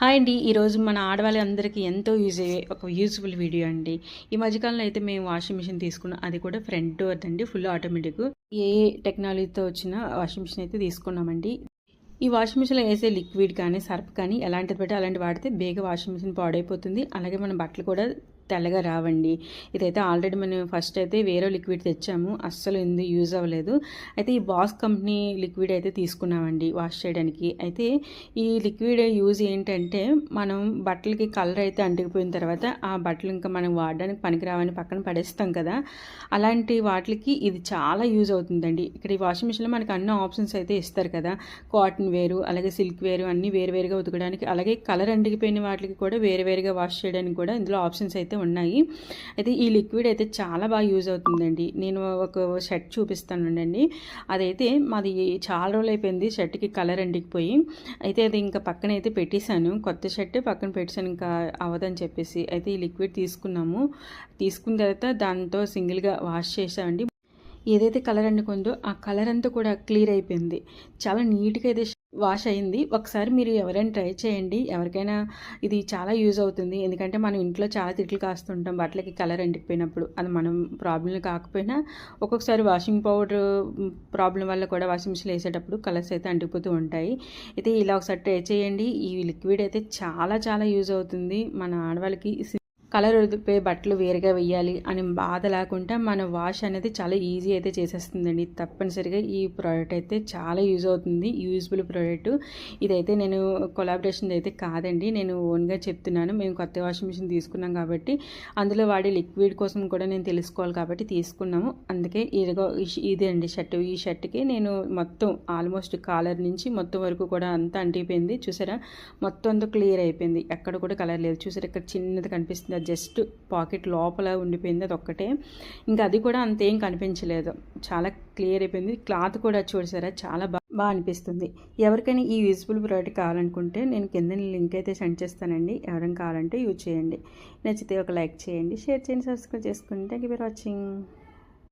Hi అండి. ఈరోజు మన ఆడవాళ్ళందరికీ ఎంతో యూజ్ అయ్యే ఒక యూజ్ఫుల్ వీడియో అండి. ఈ మధ్యకాలంలో అయితే మేము వాషింగ్ మిషన్ తీసుకున్నాం అది కూడా ఫ్రంట్ డోర్ అండి ఫుల్ ఆటోమేటిక్ ఏ టెక్నాలజీతో వచ్చిన వాషింగ్ మిషన్ అయితే తీసుకున్నామండి. ఈ వాషింగ్ మిషన్లో వేసే లిక్విడ్ కానీ సర్ఫ్ కానీ ఎలాంటిది పెట్టి అలాంటి వాడితే బేగ వాషింగ్ మిషన్ పాడైపోతుంది. అలాగే మన బట్టలు కూడా తెల్లగా రావండి. ఇదైతే ఆల్రెడీ మనం ఫస్ట్ అయితే వేరే లిక్విడ్ తెచ్చాము. అస్సలు ఎందుకు యూజ్ అవ్వలేదు. అయితే ఈ బాస్ కంపెనీ లిక్విడ్ అయితే తీసుకున్నామండి వాష్ చేయడానికి. అయితే ఈ లిక్విడ్ యూజ్ ఏంటంటే మనం బట్టలకి కలర్ అయితే అంటుకుపోయిన తర్వాత ఆ బట్టలు ఇంకా మనం వాడడానికి పనికిరావని పక్కన పడేస్తాం కదా. అలాంటి వాటికి ఇది చాలా యూజ్ అవుతుందండి. ఇక్కడ ఈ వాషింగ్ మిషన్లో మనకి అన్ని ఆప్షన్స్ అయితే ఇస్తారు కదా. కాటన్ వేరు అలాగే సిల్క్ వేరు అన్నీ వేరువేరుగా ఉతకడానికి అలాగే కలర్ అంటికిపోయిన వాటికి కూడా వేరువేరుగా వాష్ చేయడానికి కూడా ఇందులో ఆప్షన్స్ అయితే ఉన్నాయి. అయితే ఈ లిక్విడ్ అయితే చాలా బాగా యూజ్ అవుతుందండి. నేను ఒక షర్ట్ చూపిస్తానండి అదైతే మాది చాలా రోజులు అయిపోయింది షర్ట్కి కలర్ అంటికిపోయి. అయితే అది ఇంకా పక్కన అయితే పెట్టేశాను. కొత్త షర్ట్ పక్కన పెట్టేశాను ఇంకా అవ్వదని చెప్పేసి. అయితే ఈ లిక్విడ్ తీసుకున్నాము. తీసుకున్న తర్వాత దాంతో సింగిల్గా వాష్ చేసామండి ఏదైతే కలర్ అంటుకుందో ఆ కలర్ అంతా కూడా క్లియర్ అయిపోయింది. చాలా నీట్గా అయితే వాష్ అయింది. ఒకసారి మీరు ఎవరైనా ట్రై చేయండి. ఎవరికైనా ఇది చాలా యూజ్ అవుతుంది. ఎందుకంటే మనం ఇంట్లో చాలా తిట్లు కాస్తుంటాం. బట్టలకి కలర్ ఎండిపోయినప్పుడు అది మనం ప్రాబ్లం కాకపోయినా ఒక్కొక్కసారి వాషింగ్ పౌడర్ ప్రాబ్లం వల్ల కూడా వాషింగ్ మిషన్ వేసేటప్పుడు కలర్స్ అయితే అంటిపోతూ ఉంటాయి. అయితే ఇలా ఒకసారి ట్రై చేయండి. ఈ లిక్విడ్ అయితే చాలా చాలా యూజ్ అవుతుంది. మన ఆడవాళ్ళకి కలర్ వదిలిపోయి బట్టలు వేరుగా వేయాలి అని బాధ లేకుండా మన వాష్ అనేది చాలా ఈజీ అయితే చేసేస్తుందండి. తప్పనిసరిగా ఈ ప్రోడక్ట్ అయితే చాలా యూజ్ అవుతుంది. Useful product. ఇదైతే నేను కొలాబరేషన్ అయితే కాదండి. నేను ఓన్గా చెప్తున్నాను. మేము కొత్త వాషింగ్ మిషన్ తీసుకున్నాం కాబట్టి అందులో వాడే లిక్విడ్ కోసం కూడా నేను తెలుసుకోవాలి కాబట్టి తీసుకున్నాము. అందుకే ఇదిగో ఇదే అండి షర్ట్. ఈ షర్ట్కి నేను మొత్తం ఆల్మోస్ట్ కాలర్ నుంచి మొత్తం వరకు కూడా అంతా అంటిపోయింది. చూసారా? మొత్తం అంతా క్లియర్ అయిపోయింది. ఎక్కడ కూడా కలర్ లేదు. చూసారా? ఇక్కడ చిన్నది కనిపిస్తుంది. జస్ట్ పాకెట్ లోపల ఉండిపోయింది అది ఒక్కటే ఇంకా అది కూడా అంతేం కనిపించలేదు. చాలా క్లియర్ అయిపోయింది. క్లాత్ కూడా చూసారా? చాలా బాగా బాగా అనిపిస్తుంది. ఎవరికైనా ఈ యూజ్ఫుల్ ప్రోడక్ట్ కావాలనుకుంటే నేను కింద లింక్ అయితే సెండ్ చేస్తానండి. ఎవరైనా కావాలంటే యూజ్ చేయండి. నచ్చితే ఒక లైక్ చేయండి. షేర్ చేయండి. సబ్స్క్రైబ్ చేసుకోండి థ్యాంక్ యూ ఫర్ వాచింగ్.